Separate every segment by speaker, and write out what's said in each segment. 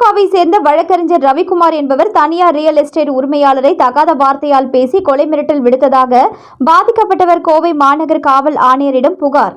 Speaker 1: திமுகவை சேர்ந்த வழக்கறிஞர் ரவிக்குமார் என்பவர் தனியார் ரியல் எஸ்டேட் உரிமையாளரை தகாத வார்த்தையால் பேசி கொலை மிரட்டல் விடுத்ததாக பாதிக்கப்பட்டவர் கோவை மாநகர் காவல் ஆணையரிடம் புகார்.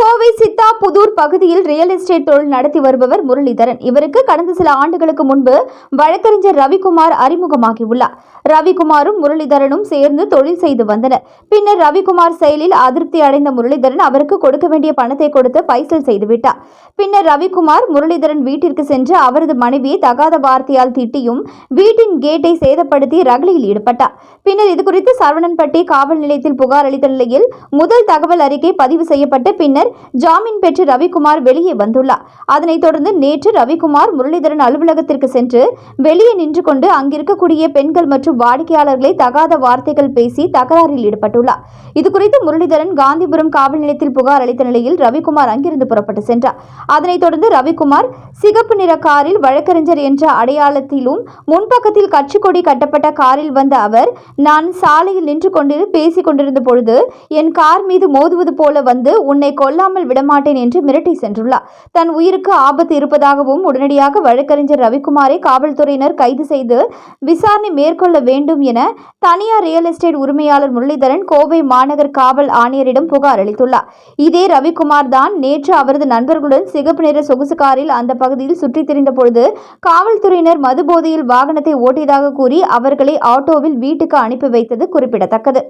Speaker 1: கோவை சித்தாபுதூர் பகுதியில் ரியல் எஸ்டேட் தொழில் நடத்தி வருபவர் முரளிதரன். இவருக்கு கடந்த சில ஆண்டுகளுக்கு முன்பு வழக்கறிஞர் ரவிக்குமார் அறிமுகமாகியுள்ளார். ரவிக்குமாரும் முரளிதரனும் சேர்ந்து தொழில் செய்து வந்தனர். பின்னர் ரவிக்குமார் செயலில் அதிருப்தி அடைந்த முரளிதரன் அவருக்கு கொடுக்க வேண்டிய பணத்தை கொடுத்து பைசல் செய்துவிட்டார். பின்னர் ரவிக்குமார் முரளிதரன் வீட்டிற்கு சென்று அவரது மனைவியை தகாத வார்த்தையால் திட்டியும் வீட்டின் கேட்டை சேதப்படுத்தி ரகளியில் ஈடுபட்டார். பின்னர் இதுகுறித்து சரவணன்பட்டி காவல் நிலையத்தில் புகார் அளித்த நிலையில் முதல் தகவல் அறிக்கை பதிவு செய்யப்பட்டு பின்னர் பின்னர் ஜாமீன் பெற்று ரவிக்குமார் வெளியே வந்துள்ளார். அதனைத் தொடர்ந்து நேற்று ரவிக்குமார் முரளிதரன் அலுவலகத்திற்கு சென்று வெளியே நின்று கொண்டு அங்கிருக்கக்கூடிய பெண்கள் மற்றும் வாடிக்கையாளர்களை தகாத வார்த்தைகள் பேசி தகராறில் ஈடுபட்டுள்ளார். இதுகுறித்து முரளிதரன் காந்திபுரம் காவல் நிலையத்தில் புகார் அளித்த நிலையில் ரவிக்குமார் அங்கிருந்து புறப்பட்டு சென்றார். அதனைத் தொடர்ந்து ரவிக்குமார் சிகப்பு நிற காரில் வழக்கறிஞர் என்ற அடையாளத்திலும் முன்பக்கத்தில் கட்சி கொடி கட்டப்பட்ட காரில் வந்த அவர் நான் சாலையில் நின்று கொண்டு பேசிக் கொண்டிருந்த பொழுது என் கார் மீது மோதுவது போல வந்து உன்னை கொல்லாமல் விடமாட்டேன் என்று மிரட்டி சென்றுள்ளார். தன் உயிருக்கு ஆபத்து இருப்பதாகவும் உடனடியாக வழக்கறிஞர் ரவிக்குமாரை காவல்துறையினர் கைது செய்து விசாரணை மேற்கொள்ள வேண்டும் என தனியார் ரியல் எஸ்டேட் உரிமையாளர் முரளிதரன் கோவை மாநகர் காவல் ஆணையரிடம் புகார் அளித்துள்ளார். இதே ரவிக்குமார் தான் நேற்று அவரது நண்பர்களுடன் சிகப்பு நிற சொகுசு காரில் அந்த பகுதியில் சுற்றித் திரிந்த பொழுது காவல்துறையினர் மதுபோதையில் வாகனத்தை ஓட்டியதாக கூறி அவர்களை ஆட்டோவில் வீட்டுக்கு அனுப்பி வைத்தது குறிப்பிடத்தக்கது.